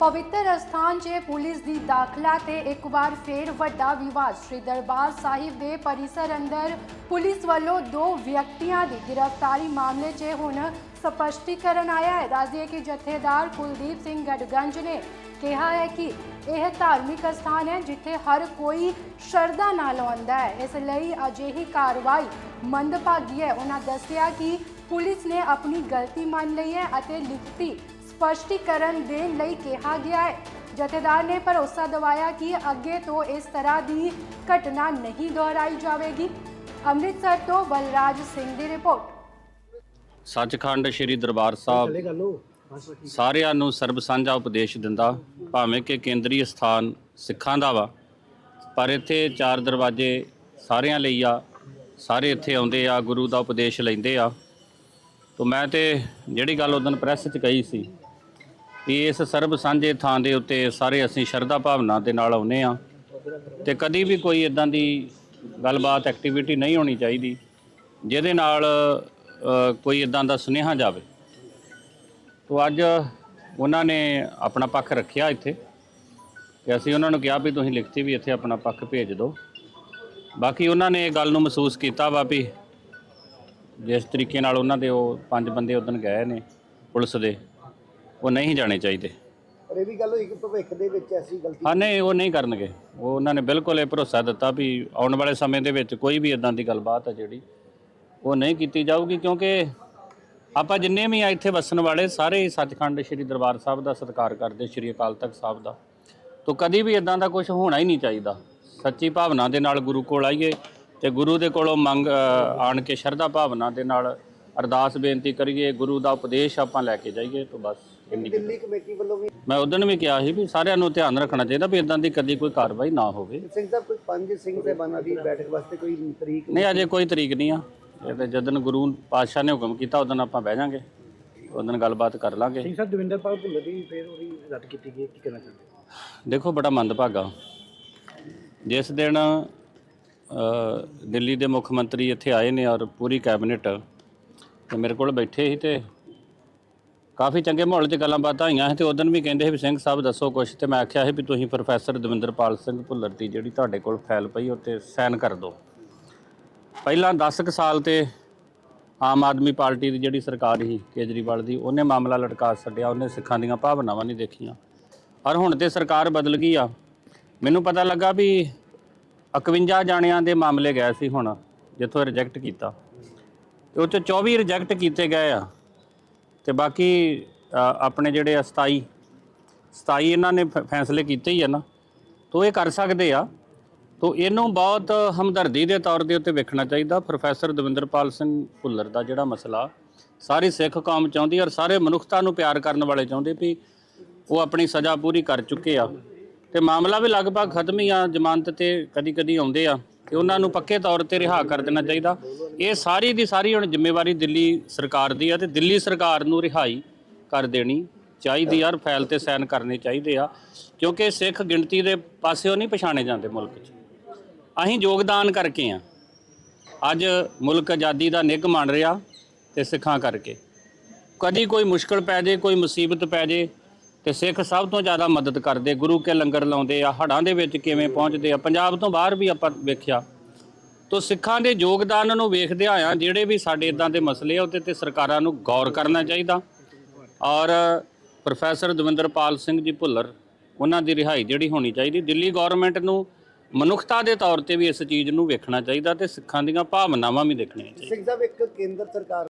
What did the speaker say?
ਪਵਿੱਤਰ ਅਸਥਾਨ 'ਚ ਪੁਲਿਸ ਦੀ ਦਾਖਲਾ ਤੇ ਇੱਕ ਵਾਰ ਫੇਰ ਵੱਡਾ ਵਿਵਾਦ। ਸ਼੍ਰੀ ਦਰਬਾਰ ਸਾਹਿਬ ਦੇ ਪਰਿਸਰ ਅੰਦਰ ਪੁਲਿਸ ਵੱਲੋਂ ਦੋ ਵਿਅਕਤੀਆਂ ਦੀ ਗ੍ਰਿਫਤਾਰੀ ਮਾਮਲੇ 'ਚ ਹੁਣ ਸਪਸ਼ਟੀਕਰਨ ਆਇਆ ਹੈ। ਦੱਸਦੀਏ ਕਿ ਜਥੇਦਾਰ ਕੁਲਦੀਪ ਸਿੰਘ ਗੜਗੰਜ ਨੇ ਕਿਹਾ ਹੈ ਕਿ ਇਹ ਧਾਰਮਿਕ ਸਥਾਨ ਹੈ ਜਿੱਥੇ ਹਰ ਕੋਈ ਸ਼ਰਧਾ ਨਾਲ ਆਉਂਦਾ ਹੈ। ਇਸ ਲਈ ਅਜਿਹੀ ਕਾਰਵਾਈ ਮੰਦਭਾਗੀ ਹੈ। ਉਹਨਾਂ ਦੱਸਿਆ ਕਿ ਪੁਲਿਸ ਨੇ ਆਪਣੀ ਗਲਤੀ ਮੰਨ ਲਈ ਹੈ ਅਤੇ ਲਿਖਤੀ ਸਪਸ਼ਟੀਕਰਨ ਦੇਣ ਲਈ ਕਿਹਾ ਗਿਆ ਹੈ। ਜਥੇਦਾਰ ਨੇ ਭਰੋਸਾ ਦਿਵਾਇਆ ਕਿ ਅੱਗੇ ਤੋਂ ਇਸ ਤਰ੍ਹਾਂ ਦੀ ਘਟਨਾ ਨਹੀਂ ਦੁਹਰਾਈ ਜਾਵੇਗੀ। ਅੰਮ੍ਰਿਤਸਰ ਤੋਂ ਬਲਰਾਜ ਸਿੰਘ ਦੀ ਰਿਪੋਰਟ। ਸੱਚਖੰਡ ਸ੍ਰੀ ਦਰਬਾਰ ਸਾਹਿਬ ਸਾਰਿਆਂ ਨੂੰ ਸਰਬ ਸਾਂਝਾ ਉਪਦੇਸ਼ ਦਿੰਦਾ ਭਾਵੇਂ ਕਿ ਕੇਂਦਰੀ ਸਥਾਨ ਸਿੱਖਾਂ ਦਾ ਵਾ ਪਰ ਇੱਥੇ ਚਾਰ ਦਰਵਾਜ਼ੇ ਸਾਰਿਆਂ ਲਈ ਆ ਸਾਰੇ ਇੱਥੇ ਆਉਂਦੇ ਆ ਗੁਰੂ ਦਾ ਉਪਦੇਸ਼ ਲੈਂਦੇ ਆ। ਤੋਂ ਮੈਂ ਤੇ ਜਿਹੜੀ ਗੱਲ ਉਦੋਂ ਪ੍ਰੈਸ 'ਚ ਕਹੀ ਸੀ ਇਸ ਸਰਬ ਸਾਂਝੇ ਥਾਂ ਦੇ ਉੱਤੇ ਸਾਰੇ ਅਸੀਂ ਸ਼ਰਧਾ ਭਾਵਨਾ ਦੇ ਨਾਲ ਆਉਨੇ ਆ ਤੇ ਕਦੀ ਵੀ ਕੋਈ ਇਦਾਂ ਦੀ ਗੱਲਬਾਤ ਐਕਟੀਵਿਟੀ ਨਹੀਂ ਹੋਣੀ ਚਾਹੀਦੀ ਜਿਹਦੇ ਨਾਲ ਕੋਈ ਇਦਾਂ ਦਾ ਸੁਨੇਹਾ ਜਾਵੇ। ਤੋ ਅੱਜ ਉਹਨਾਂ ਨੇ ਆਪਣਾ ਪੱਖ ਰੱਖਿਆ ਇੱਥੇ ਤੇ ਅਸੀਂ ਉਹਨਾਂ ਨੂੰ ਕਿਹਾ ਵੀ ਤੁਸੀਂ ਲਿਖਤੀ ਵੀ ਇੱਥੇ ਆਪਣਾ ਪੱਖ ਭੇਜ ਦਿਓ। ਬਾਕੀ ਉਹਨਾਂ ਨੇ ਇਹ ਗੱਲ ਨੂੰ ਮਹਿਸੂਸ ਕੀਤਾ ਵਾ ਵੀ ਜਿਸ ਤਰੀਕੇ ਨਾਲ ਉਹਨਾਂ ਦੇ ਉਹ ਪੰਜ ਬੰਦੇ ਉਦੋਂ ਗਏ ਨੇ ਪੁਲਿਸ ਦੇ। ਉਹ ਨਹੀਂ ਜਾਣੇ ਚਾਹੀਦੇ। ਪਰ ਇਹ ਵੀ ਗੱਲ ਹੋਈ ਕਿ ਭਵਿੱਖ ਦੇ ਵਿੱਚ ਐਸੀ ਗਲਤੀ ਹਾਂ ਨਹੀਂ ਉਹ ਨਹੀਂ ਕਰਨਗੇ। ਉਹ ਉਹਨਾਂ ਨੇ ਬਿਲਕੁਲ ਇਹ ਭਰੋਸਾ ਦਿੱਤਾ ਵੀ ਆਉਣ ਵਾਲੇ ਸਮੇਂ ਦੇ ਵਿੱਚ ਕੋਈ ਵੀ ਇਦਾਂ ਦੀ ਗੱਲਬਾਤ ਹੈ ਜਿਹੜੀ ਉਹ ਨਹੀਂ ਕੀਤੀ ਜਾਊਗੀ ਕਿਉਂਕਿ ਆਪਾਂ ਜਿੰਨੇ ਵੀ ਆ ਇੱਥੇ ਵਸਣ ਵਾਲੇ ਸਾਰੇ ਹੀ ਸੱਚਖੰਡ ਸ੍ਰੀ ਦਰਬਾਰ ਸਾਹਿਬ ਦਾ ਸਤਿਕਾਰ ਕਰਦੇ ਸ੍ਰੀ ਅਕਾਲ ਤਖਤ ਸਾਹਿਬ ਦਾ। ਤੋਂ ਕਦੀ ਵੀ ਇਦਾਂ ਦਾ ਕੁਝ ਹੋਣਾ ਹੀ ਨਹੀਂ ਚਾਹੀਦਾ। ਸੱਚੀ ਭਾਵਨਾ ਦੇ ਨਾਲ ਗੁਰੂ ਕੋਲ ਆਈਏ ਤੇ ਗੁਰੂ ਦੇ ਕੋਲੋਂ ਮੰਗ ਆਣ ਕੇ ਸ਼ਰਧਾ ਭਾਵਨਾ ਦੇ ਨਾਲ ਅਰਦਾਸ ਬੇਨਤੀ ਕਰੀਏ ਗੁਰੂ ਦਾ ਉਪਦੇਸ਼ ਆਪਾਂ ਲੈ ਕੇ ਜਾਈਏ ਤੋਂ ਬਸ ਇੰਨੀ ਦਿੱਲੀ ਕਮੇਟੀ ਵੱਲੋਂ ਵੀ ਮੈਂ ਉਦੋਂ ਵੀ ਕਿਹਾ ਸੀ ਵੀ ਸਾਰਿਆਂ ਨੂੰ ਧਿਆਨ ਰੱਖਣਾ ਚਾਹੀਦਾ ਵੀ ਇਦਾਂ ਦੀ ਕਦੀ ਕੋਈ ਕਾਰਵਾਈ ਨਾ ਹੋਵੇ। ਸਿੰਘ ਸਾਹਿਬ ਕੋਈ ਪੰਜ ਸਿੰਘ ਸਾਹਿਬਾਨਾਂ ਦੀ ਬੈਠਕ ਵਾਸਤੇ ਕੋਈ ਤਰੀਕ ਨਹੀਂ ਅਜੇ ਕੋਈ ਤਰੀਕ ਨਹੀਂ ਆ। ਇਹ ਤੇ ਜਦੋਂ ਗੁਰੂ ਪਾਤਸ਼ਾਹ ਨੇ ਹੁਕਮ ਕੀਤਾ ਉਦੋਂ ਆਪਾਂ ਬਹਿ ਜਾਾਂਗੇ ਉਦੋਂ ਗੱਲਬਾਤ ਕਰ ਲਾਂਗੇ। ਸਿੰਘ ਸਾਹਿਬ ਦਵਿੰਦਰਪਾਲ ਭੁੱਲਰ ਦੀ ਫੇਰ ਉਹਦੀ ਰੱਦ ਕੀਤੀ ਗਈ ਕੀ ਕਹਿਣਾ ਚਾਹੁੰਦੇ ਦੇਖੋ ਬੜਾ ਮੰਦਭਾਗਾ। ਜਿਸ ਦਿਨ ਅ, ਦਿੱਲੀ ਦੇ ਮੁੱਖ ਮੰਤਰੀ ਇੱਥੇ ਆਏ ਨੇ ਔਰ ਪੂਰੀ ਕੈਬਨਿਟ ਤੇ ਮੇਰੇ ਕੋਲ ਬੈਠੇ ਸੀ ਤੇ ਕਾਫੀ ਚੰਗੇ ਮਾਹੌਲ 'ਚ ਗੱਲਾਂ ਬਾਤਾਂ ਹੋਈਆਂ ਸੀ ਤੇ ਉਦੋਂ ਵੀ ਕਹਿੰਦੇ ਸੀ ਵੀ ਸਿੰਘ ਸਾਹਿਬ ਦੱਸੋ ਕੁਛ ਤੇ ਮੈਂ ਆਖਿਆ ਸੀ ਵੀ ਤੁਸੀਂ ਪ੍ਰੋਫੈਸਰ ਦਵਿੰਦਰਪਾਲ ਸਿੰਘ ਭੁੱਲਰ ਦੀ ਜਿਹੜੀ ਤੁਹਾਡੇ ਕੋਲ ਫਾਈਲ ਪਈ ਉਹ 'ਤੇ ਸਾਈਨ ਕਰ ਦਿਓ। ਪਹਿਲਾਂ 10 ਕੁ ਸਾਲ ਤੇ ਆਮ ਆਦਮੀ ਪਾਰਟੀ ਦੀ ਜਿਹੜੀ ਸਰਕਾਰ ਸੀ ਕੇਜਰੀਵਾਲ ਦੀ, ਉਹਨੇ ਮਾਮਲਾ ਲਟਕਾ ਛੱਡਿਆ, ਉਹਨੇ ਸਿੱਖਾਂ ਦੀਆਂ ਭਾਵਨਾਵਾਂ ਨਹੀਂ ਦੇਖੀਆਂ। ਔਰ ਹੁਣ ਤੇ ਸਰਕਾਰ ਬਦਲ ਗਈ ਆ। ਮੈਨੂੰ ਪਤਾ ਲੱਗਾ ਵੀ 51 ਜਾਣਿਆਂ ਦੇ ਮਾਮਲੇ ਗਏ ਸੀ ਹੁਣ, ਜਿੱਥੋਂ ਰਿਜੈਕਟ ਕੀਤਾ। ਤੇ ਉਹ 'ਚ 24 ਰਿਜੈਕਟ ਕੀਤੇ ਗਏ ਆ। ਤੇ ਬਾਕੀ ਆਪਣੇ ਜਿਹੜੇ ਆ 27 27 ਇਹਨਾਂ ਨੇ ਫ- ਫੈਸਲੇ ਕੀਤੇ ਹੀ ਆ ਨਾ। ਤੋ ਇਹ ਕਰ ਸਕਦੇ ਆ। ਤੋ ਇਹਨੂੰ ਬਹੁਤ ਹਮਦਰਦੀ ਦੇ ਤੌਰ ਦੇ ਉੱਤੇ ਵੇਖਣਾ ਚਾਹੀਦਾ। ਪ੍ਰੋਫੈਸਰ ਦਵਿੰਦਰਪਾਲ ਸਿੰਘ ਭੁੱਲਰ ਦਾ ਜਿਹੜਾ ਮਸਲਾ, ਸਾਰੀ ਸਿੱਖ ਕੌਮ ਚਾਹੁੰਦੀ ਔਰ ਸਾਰੇ ਮਨੁੱਖਤਾ ਨੂੰ ਪਿਆਰ ਕਰਨ ਵਾਲੇ ਚਾਹੁੰਦੇ ਵੀ ਉਹ ਆਪਣੀ ਸਜ਼ਾ ਪੂਰੀ ਕਰ ਚੁੱਕੇ ਆ। ਤੇ ਮਾਮਲਾ ਵੀ ਲਗਭਗ ਖਤਮ ਹੀ ਆ, ਜ਼ਮਾਨਤ ਤੇ ਕਦੀ ਕਦੀ ਆਉਂਦੇ ਆ। ਤੇ ਉਹਨਾਂ ਨੂੰ ਪੱਕੇ ਤੌਰ ਤੇ ਰਿਹਾ ਕਰ ਦੇਣਾ ਚਾਹੀਦਾ। ਇਹ ਸਾਰੀ ਦੀ ਸਾਰੀ ਹੁਣ ਜ਼ਿੰਮੇਵਾਰੀ ਦਿੱਲੀ ਸਰਕਾਰ ਦੀ ਆ ਤੇ ਦਿੱਲੀ ਸਰਕਾਰ ਨੂੰ ਰਿਹਾਈ ਕਰ ਦੇਣੀ ਚਾਹੀਦੀ ਯਾਰ ਫੈਲ ਤੇ ਸਾਈਨ ਕਰਨੇ ਚਾਹੀਦੇ ਆ, ਕਿਉਂਕਿ ਸਿੱਖ ਗਿਣਤੀ ਦੇ ਪਾਸਿਓਂ ਨਹੀਂ ਪਛਾਣੇ ਜਾਂਦੇ ਮੁਲਕ 'ਚ। ਅਸੀਂ ਯੋਗਦਾਨ ਕਰਕੇ ਆ। ਅੱਜ ਮੁਲਕ ਆਜ਼ਾਦੀ ਦਾ ਨਿੱਘ ਮੰਨ ਰਿਹਾ ਤੇ ਸਿੱਖਾਂ ਕਰਕੇ। ਕਦੀ ਕੋਈ ਮੁਸ਼ਕਲ ਪੈ ਜੇ, ਕੋਈ ਮੁਸੀਬਤ ਪੈ ਜੇ ਤੇ ਸਿੱਖ ਸਭ ਤੋਂ ਜ਼ਿਆਦਾ ਮਦਦ ਕਰਦੇ, ਗੁਰੂ ਕੇ ਲੰਗਰ ਲਾਉਂਦੇ ਆ ਹੜਾਂ ਦੇ ਵਿੱਚ ਕਿਵੇਂ ਪਹੁੰਚਦੇ ਆ, ਪੰਜਾਬ ਤੋਂ ਬਾਹਰ ਵੀ ਆਪਾਂ ਵੇਖਿਆ। ਤੋ ਸਿੱਖਾਂ ਦੇ ਯੋਗਦਾਨ ਨੂੰ ਵੇਖਦੇ ਆਇਆ, ਜਿਹੜੇ ਵੀ ਸਾਡੇ ਇਦਾਂ ਦੇ ਮਸਲੇ ਆ, ਉਹਦੇ ਤੇ ਸਰਕਾਰਾਂ ਨੂੰ ਗੌਰ ਕਰਨਾ ਚਾਹੀਦਾ। ਔਰ ਪ੍ਰੋਫੈਸਰ ਦਵਿੰਦਰਪਾਲ ਸਿੰਘ ਜੀ ਭੁੱਲਰ, ਉਹਨਾਂ ਦੀ ਰਿਹਾਈ ਜਿਹੜੀ ਹੋਣੀ ਚਾਹੀਦੀ, ਦਿੱਲੀ ਗਵਰਨਮੈਂਟ ਨੂੰ ਮਨੁੱਖਤਾ ਦੇ ਤੌਰ ਤੇ ਵੀ ਇਸ ਚੀਜ਼ ਨੂੰ ਵੇਖਣਾ ਚਾਹੀਦਾ ਤੇ ਸਿੱਖਾਂ ਦੀਆਂ ਭਾਵਨਾਵਾਂ ਵੀ ਦੇਖਣੀਆਂ ਚਾਹੀਦੀਆਂ। ਸਿੰਘ ਸਾਹਿਬ, ਇੱਕ ਕੇਂਦਰ ਸਰਕਾਰ